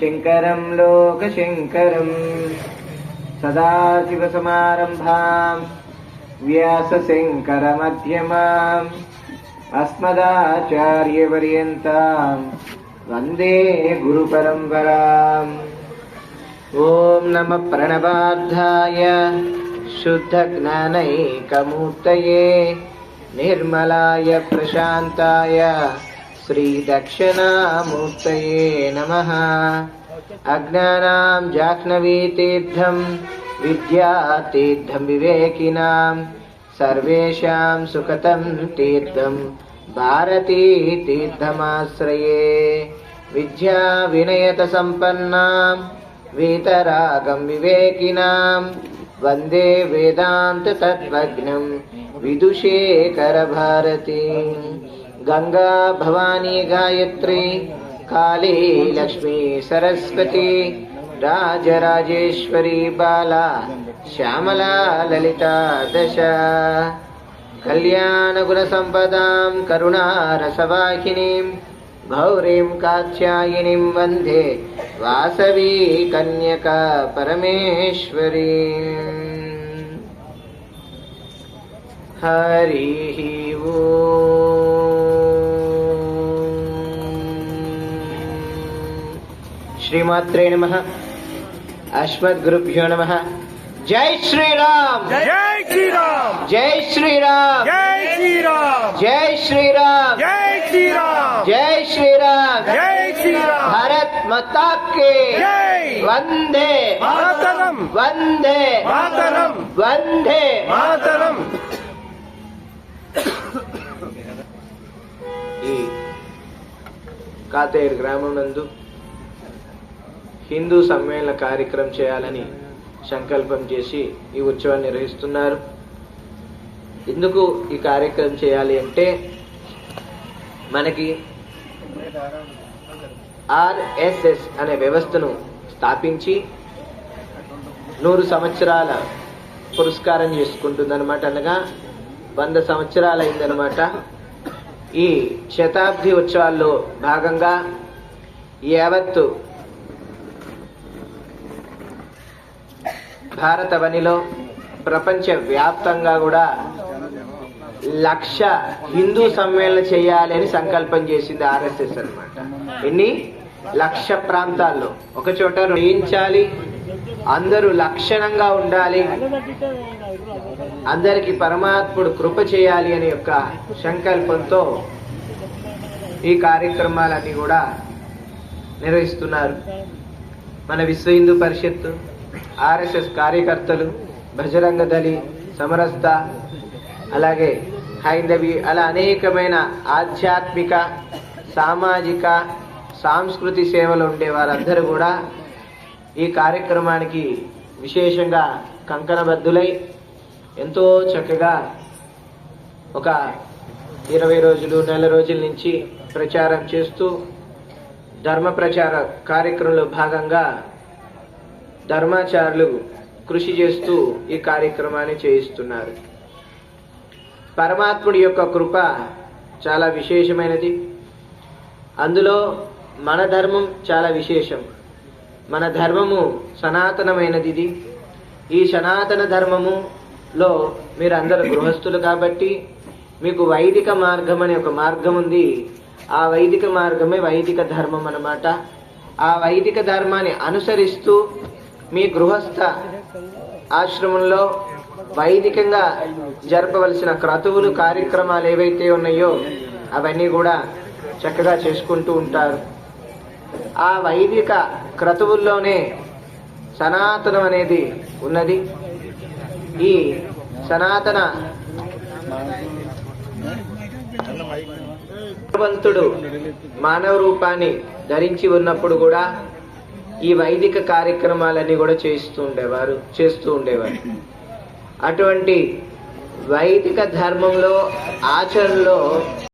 శంకరం లోకశంకరం. సదాశివసమారంభాం వ్యాసశంకరమధ్యమాం అస్మదాచార్యపర్యంతాం వందే గురుపరంపరాం. ఓం నమ ప్రణవార్థాయ శుద్ధజ్ఞానైకమూర్తయే నిర్మలాయ ప్రశాంతాయ श्रीदक्षिणामूर्तये नमः अज्ञानां जाह्नवीतीर्थं विद्यातीर्थं विवेकिनां सर्वेषां सुखतं तीर्थं भारतीतीर्थमाश्रये विद्याविनयतसम्पन्नां वीतरागं विवेकिनां वन्दे वेदान्ततत्त्वज्ञं विदुषेकरभारतीम् गङ्गा भवानी गायत्री काली लक्ष्मी सरस्वती राजराजेश्वरी बाला श्यामला ललिता दश कल्याणगुणसम्पदां करुणारसवाहिनीं गौरीं कात्यायिनीं वन्दे वासवी कन्यका परमेश्वरी हरिः ओ శ్రీమాత్రే నమ. అస్మద్గురుభ్యో నమ. జై శ్రీరామ్! జై శ్రీరామ్! జై శ్రీరామ్! జై శ్రీరామ్! జై శ్రీరామ్! జై శ్రీరామ్! జై శ్రీరామ్! జై శ్రీరామ్! భారత్ మాతా కే జై! వందే! మాతరం! వందే! మాతరం! వందే! మాతరం! ఈ కాతేరు గ్రామం నందు హిందూ సమ్మేళన కార్యక్రమం చేయాలని సంకల్పం చేసి ఈ ఉత్సవాన్ని నిర్వహిస్తున్నారు. ఎందుకు ఈ కార్యక్రమం చేయాలి అంటే మనకి ఆర్ఎస్ఎస్ అనే వ్యవస్థను స్థాపించి నూరు సంవత్సరాల పురస్కారం చేసుకుంటుందన్నమాట అనగా వంద సంవత్సరాలు అయిందనమాట ఈ శతాబ్ది ఉత్సవాల్లో భాగంగా యావత్తు భారతవనిలో ప్రపంచ వ్యాప్తంగా కూడా లక్ష హిందూ సమ్మేళన చేయాలి అని సంకల్పం చేసింది ఆర్ఎస్ఎస్ అనమాట ఎన్ని? లక్ష ప్రాంతాల్లో. ఒక చోట వేయించాలి అందరూ లక్షణంగా ఉండాలి. అందరికి పరమాత్ముడు కృప చేయాలి అనే యొక్క సంకల్పంతో ఈ కార్యక్రమాలన్నీ కూడా నిర్వహిస్తున్నారు. మన విశ్వ హిందూ పరిషత్తు ఆర్ఎస్ఎస్ కార్యకర్తలు బజరంగ దళి సమరస్త అలాగే హైందవి అలా అనేకమైన ఆధ్యాత్మిక సామాజిక సాంస్కృతి సేవలు ఉండే వారందరూ కూడా ఈ కార్యక్రమానికి విశేషంగా కంకణబద్ధులై ఎంతో చక్కగా ఒక ఇరవై రోజులు నెల రోజుల నుంచి ప్రచారం చేస్తూ ధర్మ ప్రచార కార్యక్రమంలో భాగంగా ధర్మాచారులు కృషి చేస్తూ ఈ కార్యక్రమాన్ని చేయిస్తున్నారు. పరమాత్ముడి యొక్క కృప చాలా విశేషమైనది. అందులో మన ధర్మం చాలా విశేషం. మన ధర్మము సనాతనమైనది ఇది ఈ సనాతన ధర్మములో మీరు అందరు గృహస్థులు కాబట్టి మీకు వైదిక మార్గం అనే ఒక మార్గం ఉంది. ఆ వైదిక మార్గమే వైదిక ధర్మం అన్నమాట. ఆ వైదిక ధర్మాన్ని అనుసరిస్తూ మీ గృహస్థ ఆశ్రమంలో వైదికంగా జరపవలసిన క్రతువులు కార్యక్రమాలు ఏవైతే ఉన్నాయో అవన్నీ కూడా చక్కగా చేసుకుంటూ ఉంటారు. ఆ వైదిక క్రతువుల్లోనే సనాతనం అనేది ఉన్నది. ఈ సనాతన భగవంతుడు మానవ రూపాన్ని ధరించి ఉన్నప్పుడు కూడా ఈ వైదిక కార్యక్రమాలన్నీ కూడా చేస్తూ ఉండేవారు చేస్తూ ఉండేవారు. అటువంటి వైదిక ధర్మంలో ఆచరణలో